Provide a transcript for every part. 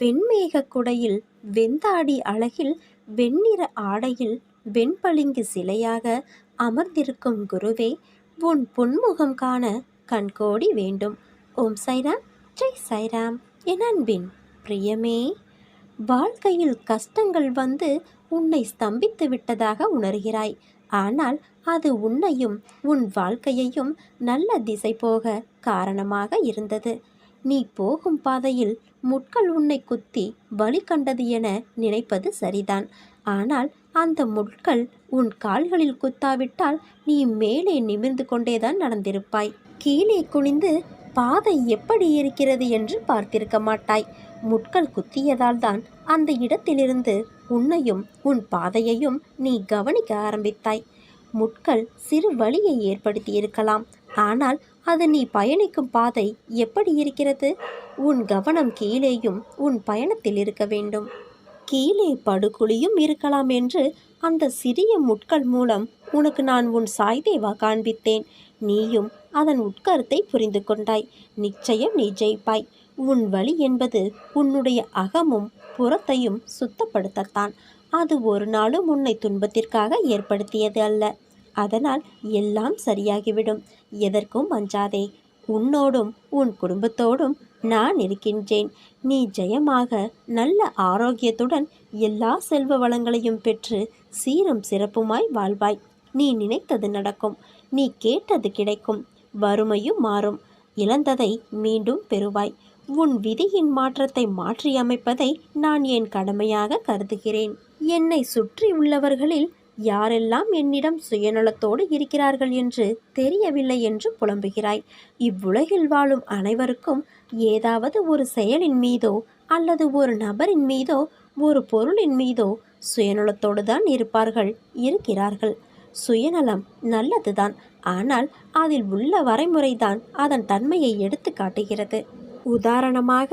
வெண்மேக குடையில் வெந்தாடி அழகில் வெண்ணிற ஆடையில் வெண்பளிங்கு சிலையாக அமர்ந்திருக்கும் குருவே உன் பொன்முகம் காண கண்கோடி வேண்டும். ஓம் சைராம் ஜெய் சைராம் என் அன்பின் பிரியமே. வாழ்க்கையில் கஷ்டங்கள் வந்து உன்னை ஸ்தம்பித்து விட்டதாக உணர்கிறாய். ஆனால் அது உன்னையும் உன் வாழ்க்கையையும் நல்ல திசை போக காரணமாக இருந்தது. நீ போகும் பாதையில் முட்கள் உன்னை குத்தி வழி கண்டது என நினைப்பது சரிதான். ஆனால் அந்த முட்கள் உன் கால்களில் குத்தாவிட்டால் நீ மேலே நிமிர்ந்து கொண்டேதான் நடந்திருப்பாய். கீழே குனிந்து பாதை எப்படி இருக்கிறது என்று பார்த்திருக்க மாட்டாய். முட்கள் குத்தியதால் தான் அந்த இடத்திலிருந்து உன்னையும் உன் பாதையையும் நீ கவனிக்க ஆரம்பித்தாய். முட்கள் சிறு வழியை ஏற்படுத்தியிருக்கலாம் ஆனால் அது நீ பயணிக்கும் பாதை எப்படி இருக்கிறது? உன் கவனம் கீழேயும் உன் பயணத்தில் இருக்க வேண்டும். கீழே படுகுழியும் இருக்கலாம் என்று அந்த சிறிய முட்கள் மூலம் உனக்கு நான் உன் சாய்தேவா காண்பித்தேன். நீயும் அதன் உட்கருத்தை புரிந்து கொண்டாய். நிச்சயம் நீ ஜெயிப்பாய். உன் வழி என்பது உன்னுடைய அகமும் புறத்தையும் சுத்தப்படுத்தத்தான். அது ஒரு நாளும் உன்னை துன்பத்திற்காக ஏற்படுத்தியது அல்ல. அதனால் எல்லாம் சரியாகிவிடும். எதற்கும் அஞ்சாதே உன்னோடும் உன் குடும்பத்தோடும் நான் இருக்கின்றேன். நீ ஜெயமாக நல்ல ஆரோக்கியத்துடன் எல்லா செல்வ வளங்களையும் பெற்று சீரும் சிறப்புமாய் வாழ்வாய். நீ நினைத்தது நடக்கும். நீ கேட்டது கிடைக்கும். வறுமையும் மாறும். இழந்ததை மீண்டும் பெறுவாய். உன் விதியின் மாற்றத்தை மாற்றியமைப்பதை நான் என் கடமையாக கருதுகிறேன். என்னை சுற்றி உள்ளவர்களில் யாரெல்லாம் என்னிடம் சுயநலத்தோடு இருக்கிறார்கள் என்று தெரியவில்லை என்று புலம்புகிறாய். இவ்வுலகில் வாழும் அனைவருக்கும் ஏதாவது ஒரு செயலின் மீதோ அல்லது ஒரு நபரின் மீதோ ஒரு பொருளின் மீதோ சுயநலத்தோடு தான் இருப்பார்கள் இருக்கிறார்கள். சுயநலம் நல்லதுதான் ஆனால் அதில் உள்ள வரைமுறைதான் அதன் தன்மையை எடுத்து காட்டுகிறது. உதாரணமாக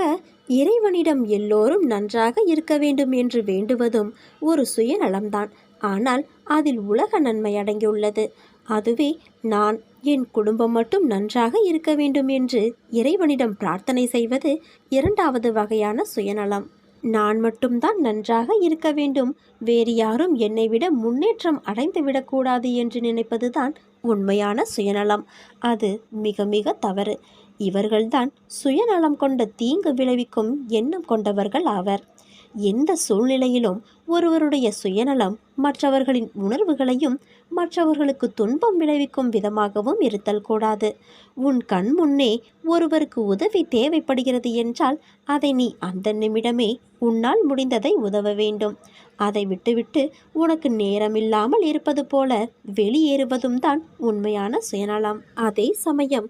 இறைவனிடம் எல்லோரும் நன்றாக இருக்க வேண்டும் என்று வேண்டுவதும் ஒரு சுயநலம்தான். ஆனால் அதில் உலக நன்மை அடங்கியுள்ளது. அதுவே நான் என் குடும்பம் மட்டும் நன்றாக இருக்க வேண்டும் என்று இறைவனிடம் பிரார்த்தனை செய்வது இரண்டாவது வகையான சுயநலம். நான் மட்டும்தான் நன்றாக இருக்க வேண்டும். வேறு யாரும் என்னை விட முன்னேற்றம் அடைந்து விடக்கூடாது என்று நினைப்பதுதான் உண்மையான சுயநலம். அது மிக மிக தவறு. இவர்கள்தான் சுயநலம் கொண்ட தீங்கு விளைவிக்கும் எண்ணம் கொண்டவர்கள் ஆவர். எந்த சூழ்நிலையிலும் ஒருவருடைய சுயநலம் மற்றவர்களின் உணர்வுகளையும் மற்றவர்களுக்கு துன்பம் விளைவிக்கும் விதமாகவும் இருத்தல் கூடாது. உன் கண் முன்னே ஒருவருக்கு உதவி தேவைப்படுகிறது என்றால் அதை நீ அந்த நிமிடமே உன்னால் முடிந்ததை உதவ வேண்டும். அதை விட்டுவிட்டு உனக்கு நேரமில்லாமல் இருப்பது போல வெளியேறுவதும் தான் உண்மையான சுயநலம். அதே சமயம்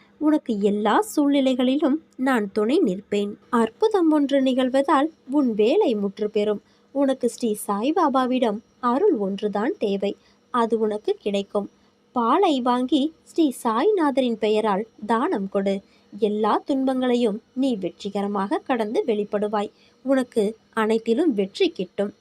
உனக்கு எல்லா சூழ்நிலைகளிலும் நான் துணை நிற்பேன். அற்புதம் ஒன்று நிகழ்வதால் உன் வேலை முற்று பெறும். உனக்கு ஸ்ரீ சாய்பாபாவிடம் அருள் ஒன்றுதான் தேவை. அது உனக்கு கிடைக்கும். பாலை வாங்கி ஸ்ரீ சாய்நாதரின் பெயரால் தானம் கொடு. எல்லா துன்பங்களையும் நீ வெற்றிகரமாக கடந்து வெளிப்படுவாய். உனக்கு அனைத்திலும் வெற்றி கிட்டும்.